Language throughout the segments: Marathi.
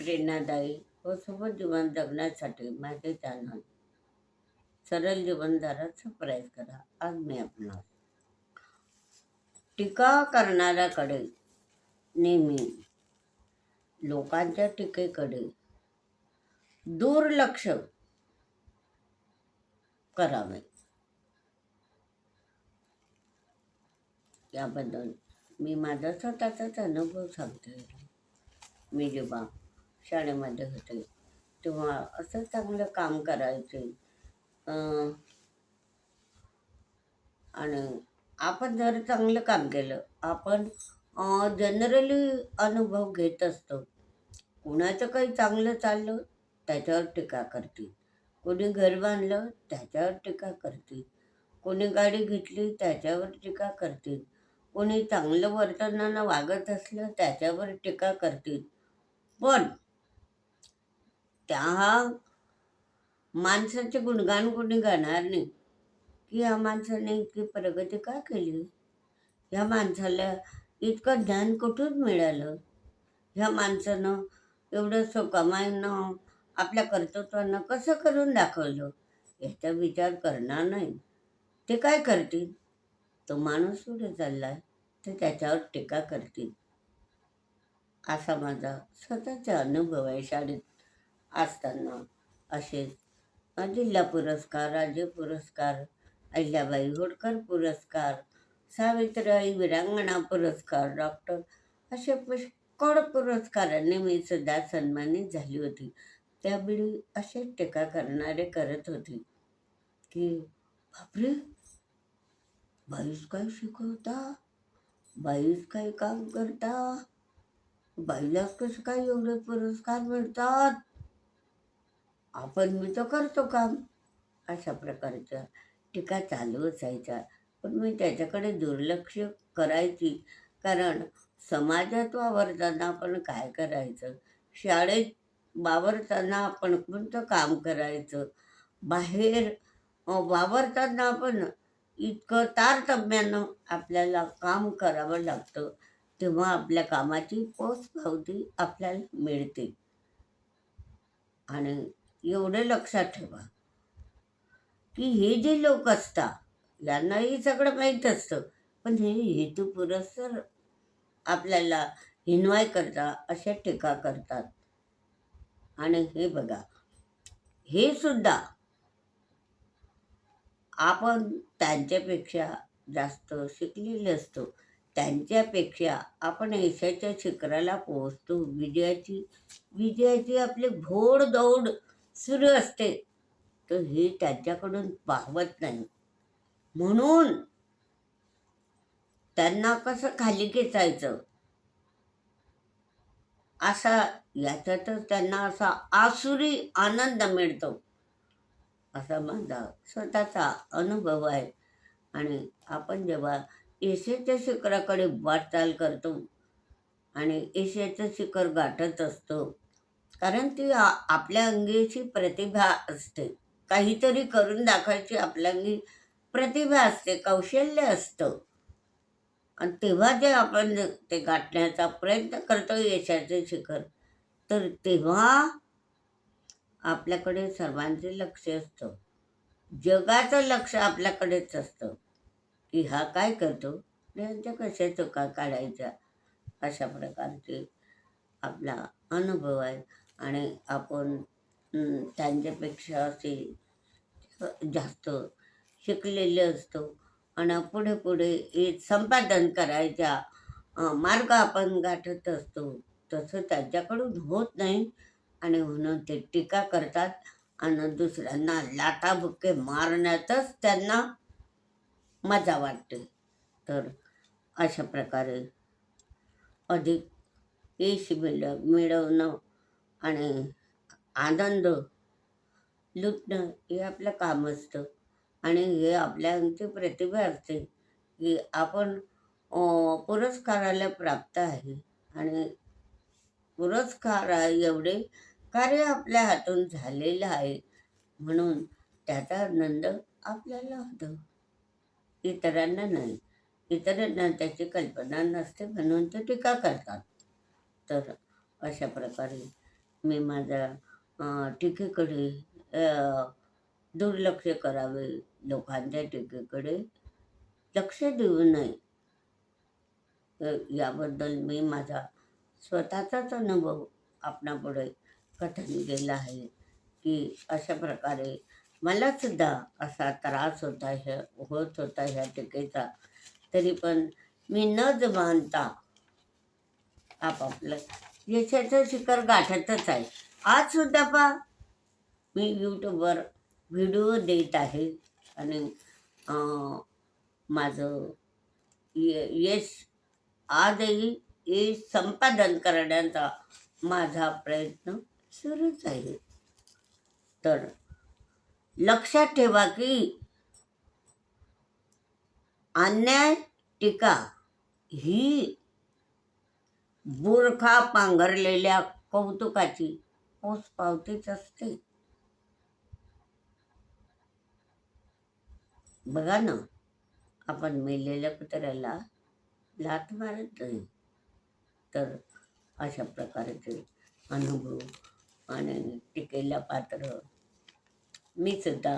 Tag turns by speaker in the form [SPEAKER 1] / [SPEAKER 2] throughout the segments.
[SPEAKER 1] प्रेरणादायी व सोबत जीवन जगण्यासाठी माझे चॅनल सरळ जीवनदाराचा प्रयास करा. आज मी आपणास टीका करणाऱ्याकडे नेहमी लोकांच्या टीकेकडे दुर्लक्ष करावे. याबद्दल मी माझा स्वतःचाच अनुभव सांगते. मी जेव्हा शाळेमध्ये होते. तेव्हा असं चांगलं काम करायचे. आणि आपण जर चांगलं काम केलं आपण जनरली अनुभव घेत असतो. कुणाचं काही चांगलं चाललं त्याच्यावर टीका करतील. कोणी घर बांधलं त्याच्यावर टीका करतील. कोणी गाडी घेतली त्याच्यावर टीका करतील. कोणी चांगलं वर्तनानं वागत असलं त्याच्यावर टीका करतील. पण त्या माणसाचे गुणगान कोणी गाणार नाही. की या माणसाने इतकी प्रगती का केली? ह्या माणसाला इतकं ज्ञान कुठून मिळालं? ह्या माणसानं एवढं सुकमाईनं आपल्या कर्तृत्वानं कसं करून दाखवलं? याचा विचार करणार नाही. ते काय करतील? तो माणूस पुढे चाललाय ते त्याच्यावर टीका करतील. असा माझा स्वतःचा अनुभव आहे शाळेत. असताना असेच. जिल्हा पुरस्कार राज्य पुरस्कार अहिल्याबाई होळकर पुरस्कार सावित्रीबाई विरांगणा पुरस्कार डॉक्टर असे पुष्कळ पुरस्कारांनी मी सुद्धा सन्मानित झाली होती. त्यावेळी असे टीका करणारे करत होते की बापरे! बाईस काय शिकवता? बाईस काय काम करता? बाईला कसं काय एवढे पुरस्कार मिळतात? आपण मी तर करतो काम. अशा प्रकारच्या टीका चालू असायच्या. पण मी त्याच्याकडे दुर्लक्ष करायची. कारण समाजात वावरताना आपण काय करायचं? शाळेत वावरताना आपण कोणतं काम करायचं? बाहेर वावरताना आपण इतकं तारतम्यानं आपल्याला काम करावं लागतं. तेव्हा आपल्या कामाची पोचपावती आपल्याला मिळते. आणि एवढं लक्षात ठेवा. की हे जे लोक असतात यांनाही सगळं माहीत असतं पण हे हेतू पुरस्सर आपल्याला हिनवाय करता अशा टीका करतात. आणि हे बघा हे सुद्धा आपण त्यांच्यापेक्षा जास्त शिकलेले असतो. त्यांच्यापेक्षा आपण यशाच्या शिखराला पोहोचतो. विजयाची विजयाची आपली घोड दौड सुरू असते. तर हे त्यांच्याकडून पाहवत नाही. म्हणून त्यांना कसं खाली खेचायचं? असा याच्यातच त्यांना असा आसुरी आनंद मिळतो. असा माझा स्वतःचा अनुभव आहे. आणि आपण जेव्हा येशेच्या शिखराकडे वाटचाल करतो आणि येशेचं शिखर गाठत असतो कारण ती आपल्या अंगीची प्रतिभा असते. काहीतरी करून दाखवायची आपल्या अंगी प्रतिभा असते कौशल्य असतं. आणि तेव्हा जे आपण ते गाठण्याचा प्रयत्न करतो यशाचे शिखर तर तेव्हा आपल्याकडे सर्वांचे लक्ष असतं. जगाचं लक्ष आपल्याकडेच असतं. की हा काय करतो? यांच्या कशा चुका काढायच्या? अशा प्रकारचे आपला अनुभव आहे. आणि आपण त्यांच्यापेक्षा असे जास्त शिकलेले असतो. आणि पुढे पुढे हे संपादन करायचा मार्ग आपण गाठत असतो. तसं त्यांच्याकडून होत नाही आणि म्हणून ते टीका करतात आणि दुसऱ्यांना लाटाबुक्के मारण्यातच त्यांना मजा वाटते. तर अशा प्रकारे अधिक यश मिळ मिळवणं आणि आनंद लुटणं हे आपलं काम असतं. आणि हे आपल्याची प्रतिभा असते की आपण पुरस्काराला प्राप्त आहे. आणि पुरस्कार एवढे कार्य आपल्या हातून झालेलं आहे. म्हणून त्याचा आनंद आपल्याला होतो. इतरांना नाही. इतरांना त्याची कल्पना नसते म्हणून ते टीका करतात. तर अशा प्रकारे मी माझ्या टीकेकडे दुर्लक्ष करावे लोकांच्या टीकेकडे लक्ष देऊ नये. याबद्दल मी माझा स्वतःचाच अनुभव आपणापुढे कथन केला आहे की अशा प्रकारे मला सुद्धा असा त्रास होता ह्या होत होता ह्या टीकेचा तरी पण मी न जमानता आपापलं यशाचं शिखर गाठतच आहे. आज सुद्धा पा मी यूट्यूबवर व्हिडिओ देत आहे आणि माझं ये यश आजही यश संपादन करण्याचा माझा प्रयत्न सुरूच आहे. तर लक्षात ठेवा की अन्याय टीका ही बुरखा पांघरलेल्या कौतुकाची पोचपावतीच असते. बघा ना आपण मेलेल्या कुत्र्याला लात मारत नाही. तर अशा प्रकारचे अनुभव आणि टिकेला पात्र. मी सुद्धा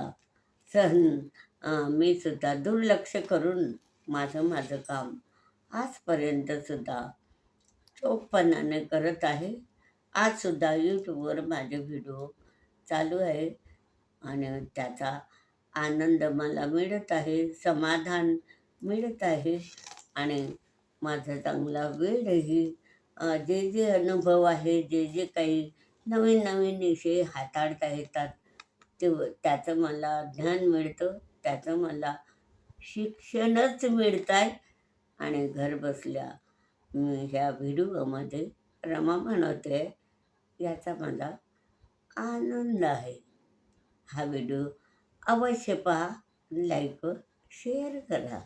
[SPEAKER 1] सहन मी सुद्धा दुर्लक्ष करून माझं माझं काम आजपर्यंत सुद्धा चोपपणाने करत आहे. आजसुद्धा यूट्यूबवर माझे व्हिडिओ चालू आहे आणि त्याचा आनंद मला मिळत आहे समाधान मिळत आहे आणि माझा चांगला वेळही जे जे अनुभव आहे जे जे काही नवीन नवीन विषय हाताळता येतात ते त्याचं मला ज्ञान मिळतं त्याचं मला शिक्षणच मिळत आहे आणि घर बसल्या ह्या व्हिडिओमध्ये रमा म्हणते याचा मला आनंद आहे. हा व्हिडिओ अवश्य पहा लाईक शेअर करा.